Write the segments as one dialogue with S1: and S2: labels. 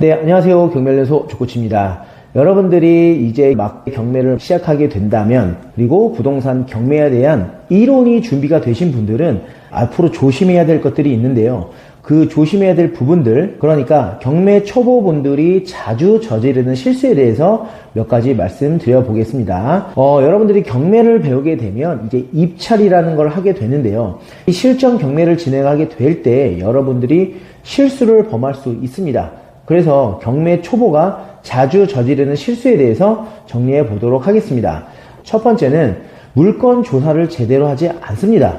S1: 네, 안녕하세요. 경매연소 조코치입니다. 여러분들이 이제 막 경매를 시작하게 된다면, 그리고 부동산 경매에 대한 이론이 준비가 되신 분들은 앞으로 조심해야 될 것들이 있는데요. 그 조심해야 될 부분들, 그러니까 경매 초보분들이 자주 저지르는 실수에 대해서 몇 가지 말씀드려 보겠습니다. 어, 여러분들이 경매를 배우게 되면 이제 입찰이라는 걸 하게 되는데요. 이 실전 경매를 진행하게 될 때 여러분들이 실수를 범할 수 있습니다. 그래서 경매 초보가 자주 저지르는 실수에 대해서 정리해 보도록 하겠습니다. 첫 번째는 물건 조사를 제대로 하지 않습니다.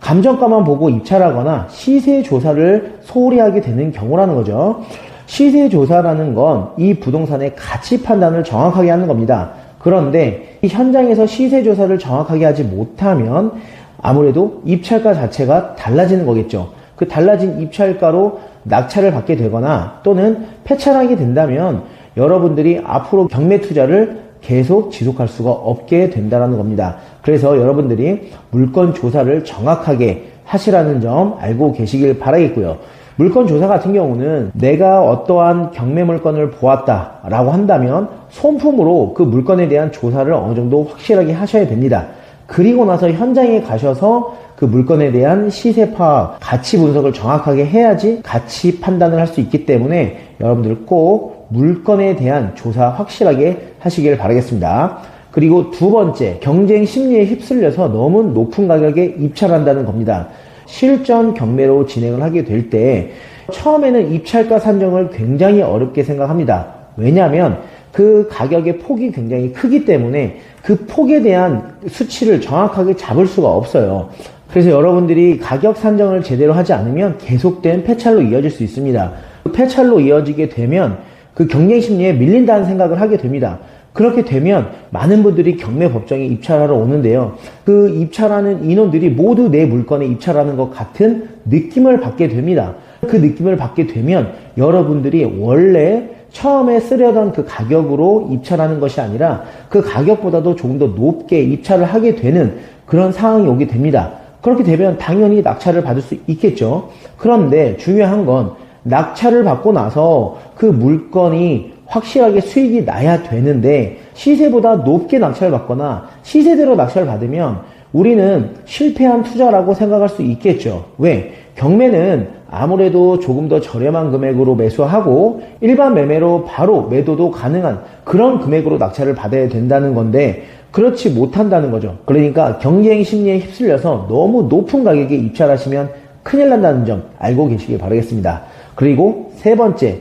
S1: 감정가만 보고 입찰하거나 시세 조사를 소홀히 하게 되는 경우라는 거죠. 시세 조사라는 건 이 부동산의 가치 판단을 정확하게 하는 겁니다. 그런데 이 현장에서 시세 조사를 정확하게 하지 못하면 아무래도 입찰가 자체가 달라지는 거겠죠. 그 달라진 입찰가로 낙찰을 받게 되거나 또는 폐찰하게 된다면 여러분들이 앞으로 경매 투자를 계속 지속할 수가 없게 된다는 겁니다. 그래서 여러분들이 물건 조사를 정확하게 하시라는 점 알고 계시길 바라겠고요. 물건 조사 같은 경우는 내가 어떠한 경매 물건을 보았다라고 한다면 손품으로 그 물건에 대한 조사를 어느 정도 확실하게 하셔야 됩니다. 그리고 나서 현장에 가셔서 그 물건에 대한 시세 파악, 가치 분석을 정확하게 해야지 가치 판단을 할 수 있기 때문에 여러분들 꼭 물건에 대한 조사 확실하게 하시길 바라겠습니다. 그리고 두 번째, 경쟁 심리에 휩쓸려서 너무 높은 가격에 입찰한다는 겁니다. 실전 경매로 진행을 하게 될 때 처음에는 입찰가 산정을 굉장히 어렵게 생각합니다. 왜냐하면 그 가격의 폭이 굉장히 크기 때문에 그 폭에 대한 수치를 정확하게 잡을 수가 없어요. 그래서 여러분들이 가격 산정을 제대로 하지 않으면 계속된 폐찰로 이어질 수 있습니다. 그 폐찰로 이어지게 되면 그 경쟁 심리에 밀린다는 생각을 하게 됩니다. 그렇게 되면 많은 분들이 경매 법정에 입찰하러 오는데요. 그 입찰하는 인원들이 모두 내 물건에 입찰하는 것 같은 느낌을 받게 됩니다. 그 느낌을 받게 되면 여러분들이 원래 처음에 쓰려던 그 가격으로 입찰하는 것이 아니라 그 가격보다도 조금 더 높게 입찰을 하게 되는 그런 상황이 오게 됩니다. 그렇게 되면 당연히 낙찰을 받을 수 있겠죠. 그런데 중요한 건 낙찰을 받고 나서 그 물건이 확실하게 수익이 나야 되는데 시세보다 높게 낙찰을 받거나 시세대로 낙찰을 받으면 우리는 실패한 투자라고 생각할 수 있겠죠. 왜? 경매는 아무래도 조금 더 저렴한 금액으로 매수하고 일반 매매로 바로 매도도 가능한 그런 금액으로 낙찰을 받아야 된다는 건데 그렇지 못한다는 거죠. 그러니까 경쟁 심리에 휩쓸려서 너무 높은 가격에 입찰하시면 큰일 난다는 점 알고 계시길 바라겠습니다. 그리고 세 번째,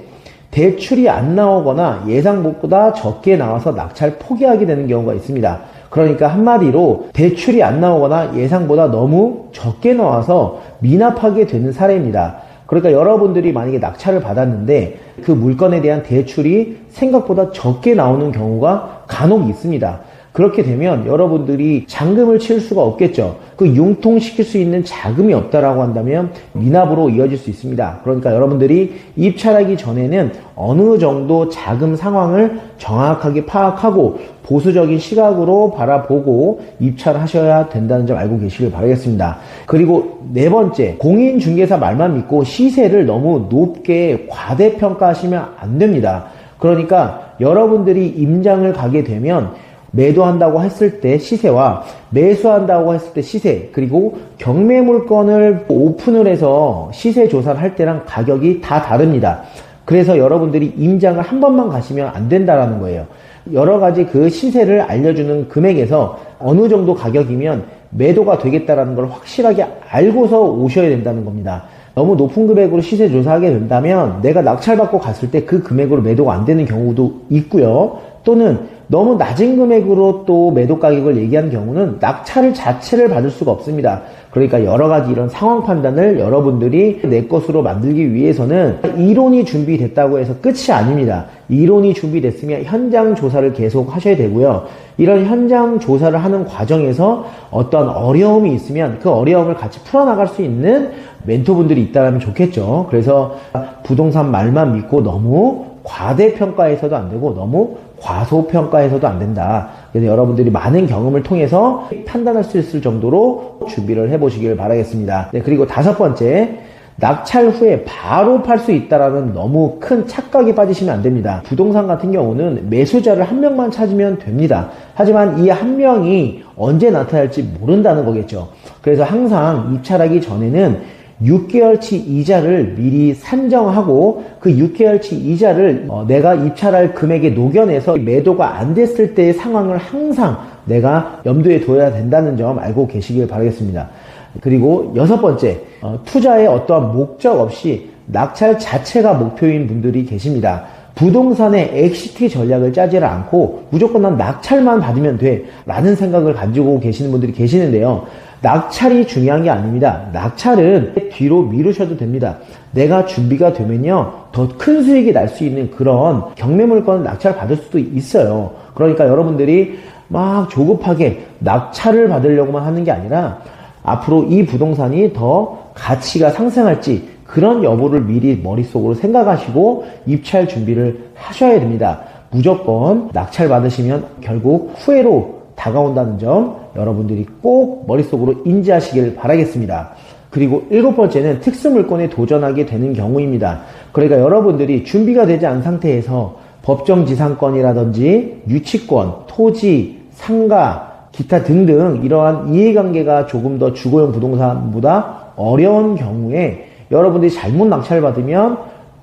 S1: 대출이 안 나오거나 예상보다 적게 나와서 낙찰 포기하게 되는 경우가 있습니다. 그러니까 한마디로 대출이 안 나오거나 예상보다 너무 적게 나와서 미납하게 되는 사례입니다. 그러니까 여러분들이 만약에 낙찰을 받았는데 그 물건에 대한 대출이 생각보다 적게 나오는 경우가 간혹 있습니다. 그렇게 되면 여러분들이 잔금을 치를 수가 없겠죠. 그 융통시킬 수 있는 자금이 없다라고 한다면 미납으로 이어질 수 있습니다. 그러니까 여러분들이 입찰하기 전에는 어느 정도 자금 상황을 정확하게 파악하고 보수적인 시각으로 바라보고 입찰하셔야 된다는 점 알고 계시길 바라겠습니다. 그리고 네 번째, 공인중개사 말만 믿고 시세를 너무 높게 과대평가하시면 안 됩니다. 그러니까 여러분들이 임장을 가게 되면 매도한다고 했을 때 시세와 매수한다고 했을 때 시세 그리고 경매 물건을 오픈을 해서 시세 조사를 할 때랑 가격이 다 다릅니다. 그래서 여러분들이 임장을 한 번만 가시면 안 된다라는 거예요. 여러 가지 그 시세를 알려주는 금액에서 어느 정도 가격이면 매도가 되겠다라는 걸 확실하게 알고서 오셔야 된다는 겁니다. 너무 높은 금액으로 시세 조사하게 된다면 내가 낙찰받고 갔을 때 그 금액으로 매도가 안 되는 경우도 있고요. 또는 너무 낮은 금액으로 또 매도 가격을 얘기하는 경우는 낙찰을 자체를 받을 수가 없습니다. 그러니까 여러 가지 이런 상황 판단을 여러분들이 내 것으로 만들기 위해서는 이론이 준비됐다고 해서 끝이 아닙니다. 이론이 준비됐으면 현장 조사를 계속 하셔야 되고요. 이런 현장 조사를 하는 과정에서 어떤 어려움이 있으면 그 어려움을 같이 풀어나갈 수 있는 멘토분들이 있다면 좋겠죠. 그래서 부동산 말만 믿고 너무 과대평가해서도 안 되고 너무 과소평가해서도 안 된다. 그래서 여러분들이 많은 경험을 통해서 판단할 수 있을 정도로 준비를 해보시길 바라겠습니다. 네, 그리고 다섯 번째, 낙찰 후에 바로 팔 수 있다라는 너무 큰 착각에 빠지시면 안 됩니다. 부동산 같은 경우는 매수자를 한 명만 찾으면 됩니다. 하지만 이 한 명이 언제 나타날지 모른다는 거겠죠. 그래서 항상 입찰하기 전에는 6개월치 이자를 미리 산정하고 그 6개월치 이자를 어, 내가 입찰할 금액에 녹여내서 매도가 안 됐을 때의 상황을 항상 내가 염두에 둬야 된다는 점 알고 계시길 바라겠습니다. 그리고 여섯 번째, 어, 투자에 어떠한 목적 없이 낙찰 자체가 목표인 분들이 계십니다. 부동산의 엑시트 전략을 짜지를 않고 무조건 난 낙찰만 받으면 돼 라는 생각을 가지고 계시는 분들이 계시는데요. 낙찰이 중요한 게 아닙니다. 낙찰은 뒤로 미루셔도 됩니다. 내가 준비가 되면요. 더 큰 수익이 날 수 있는 그런 경매물건 낙찰 받을 수도 있어요. 그러니까 여러분들이 막 조급하게 낙찰을 받으려고만 하는 게 아니라 앞으로 이 부동산이 더 가치가 상승할지 그런 여부를 미리 머릿속으로 생각하시고 입찰 준비를 하셔야 됩니다. 무조건 낙찰 받으시면 결국 후회로 다가온다는 점 여러분들이 꼭 머릿속으로 인지하시길 바라겠습니다. 그리고 일곱 번째는 특수 물건에 도전하게 되는 경우입니다. 그러니까 여러분들이 준비가 되지 않은 상태에서 법정 지상권이라든지 유치권, 토지, 상가, 기타 등등 이러한 이해관계가 조금 더 주거용 부동산보다 어려운 경우에 여러분들이 잘못 낙찰 받으면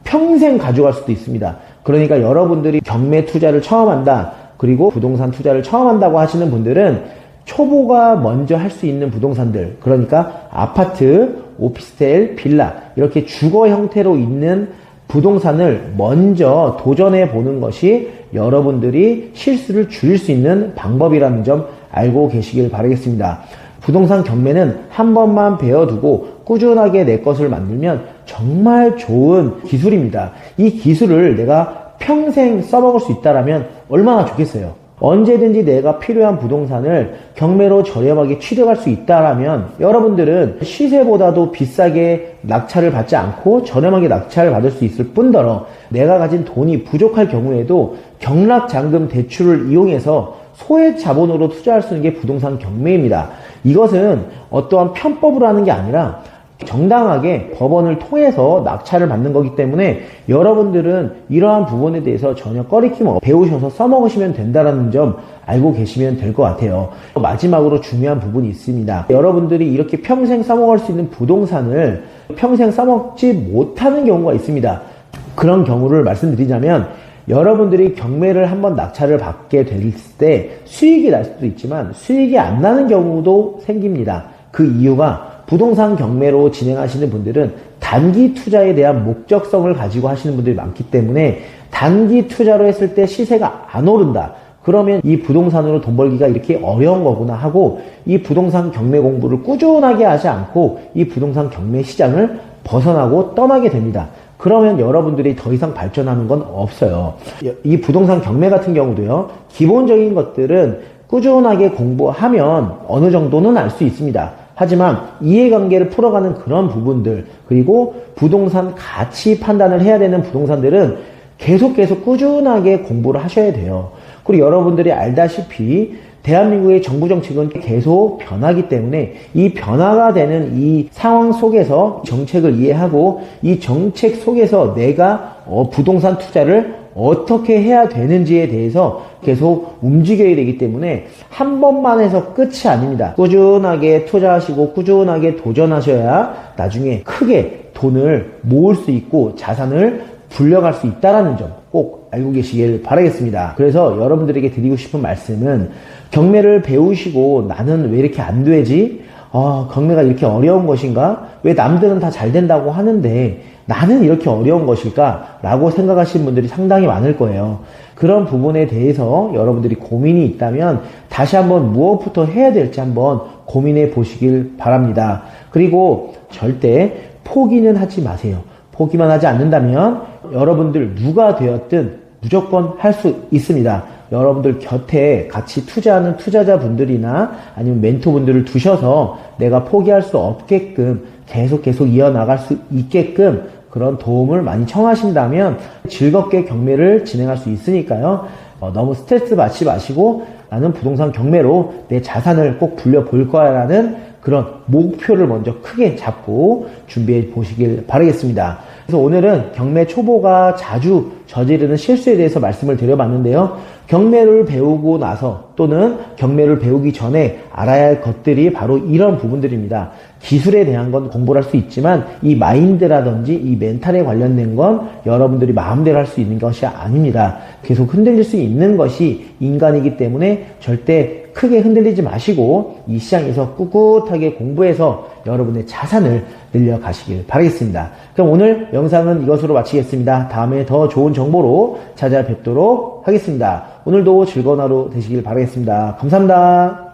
S1: 평생 가져갈 수도 있습니다. 그러니까 여러분들이 경매 투자를 처음 한다. 그리고 부동산 투자를 처음 한다고 하시는 분들은 초보가 먼저 할 수 있는 부동산들, 그러니까 아파트, 오피스텔, 빌라, 이렇게 주거 형태로 있는 부동산을 먼저 도전해 보는 것이 여러분들이 실수를 줄일 수 있는 방법이라는 점 알고 계시길 바라겠습니다. 부동산 경매는 한 번만 배워두고 꾸준하게 내 것을 만들면 정말 좋은 기술입니다. 이 기술을 내가 평생 써먹을 수 있다면 얼마나 좋겠어요. 언제든지 내가 필요한 부동산을 경매로 저렴하게 취득할 수 있다라면 여러분들은 시세보다도 비싸게 낙찰을 받지 않고 저렴하게 낙찰을 받을 수 있을 뿐더러 내가 가진 돈이 부족할 경우에도 경락잔금 대출을 이용해서 소액 자본으로 투자할 수 있는 게 부동산 경매입니다. 이것은 어떠한 편법으로 하는 게 아니라 정당하게 법원을 통해서 낙찰을 받는 거기 때문에 여러분들은 이러한 부분에 대해서 전혀 꺼리낌 없이 배우셔서 써먹으시면 된다는 점 알고 계시면 될 것 같아요. 마지막으로 중요한 부분이 있습니다. 여러분들이 이렇게 평생 써먹을 수 있는 부동산을 평생 써먹지 못하는 경우가 있습니다. 그런 경우를 말씀드리자면 여러분들이 경매를 한번 낙찰을 받게 될 때 수익이 날 수도 있지만 수익이 안 나는 경우도 생깁니다. 그 이유가 부동산 경매로 진행하시는 분들은 단기 투자에 대한 목적성을 가지고 하시는 분들이 많기 때문에 단기 투자로 했을 때 시세가 안 오른다. 그러면 이 부동산으로 돈 벌기가 이렇게 어려운 거구나 하고 이 부동산 경매 공부를 꾸준하게 하지 않고 이 부동산 경매 시장을 벗어나고 떠나게 됩니다. 그러면 여러분들이 더 이상 발전하는 건 없어요. 이 부동산 경매 같은 경우도요, 기본적인 것들은 꾸준하게 공부하면 어느 정도는 알 수 있습니다. 하지만 이해관계를 풀어가는 그런 부분들, 그리고 부동산 가치 판단을 해야 되는 부동산들은 계속 계속 꾸준하게 공부를 하셔야 돼요. 그리고 여러분들이 알다시피 대한민국의 정부 정책은 계속 변하기 때문에 이 변화가 되는 이 상황 속에서 정책을 이해하고 이 정책 속에서 내가 어, 부동산 투자를 어떻게 해야 되는지에 대해서 계속 움직여야 되기 때문에 한 번만 해서 끝이 아닙니다. 꾸준하게 투자하시고 꾸준하게 도전하셔야 나중에 크게 돈을 모을 수 있고 자산을 불려갈 수 있다라는 점 꼭 알고 계시길 바라겠습니다. 그래서 여러분들에게 드리고 싶은 말씀은 경매를 배우시고 나는 왜 이렇게 안 되지? 어, 경매가 이렇게 어려운 것인가? 왜 남들은 다 잘 된다고 하는데 나는 이렇게 어려운 것일까? 라고 생각하시는 분들이 상당히 많을 거예요. 그런 부분에 대해서 여러분들이 고민이 있다면 다시 한번 무엇부터 해야 될지 한번 고민해 보시길 바랍니다. 그리고 절대 포기는 하지 마세요. 포기만 하지 않는다면 여러분들 누가 되었든 무조건 할 수 있습니다. 여러분들 곁에 같이 투자하는 투자자분들이나 아니면 멘토분들을 두셔서 내가 포기할 수 없게끔 계속 계속 이어나갈 수 있게끔 그런 도움을 많이 청하신다면 즐겁게 경매를 진행할 수 있으니까요. 어, 너무 스트레스 받지 마시고 나는 부동산 경매로 내 자산을 꼭 불려 볼 거야 라는 그런 목표를 먼저 크게 잡고 준비해 보시길 바라겠습니다. 그래서 오늘은 경매 초보가 자주 저지르는 실수에 대해서 말씀을 드려봤는데요. 경매를 배우고 나서 또는 경매를 배우기 전에 알아야 할 것들이 바로 이런 부분들입니다. 기술에 대한 건 공부를 할 수 있지만 이 마인드라든지 이 멘탈에 관련된 건 여러분들이 마음대로 할 수 있는 것이 아닙니다. 계속 흔들릴 수 있는 것이 인간이기 때문에 절대 크게 흔들리지 마시고 이 시장에서 꿋꿋하게 공부해서 여러분의 자산을 늘려가시길 바라겠습니다. 그럼 오늘 영상은 이것으로 마치겠습니다. 다음에 더 좋은 정보로 찾아뵙도록 하겠습니다. 오늘도 즐거운 하루 되시길 바라겠습니다. 감사합니다.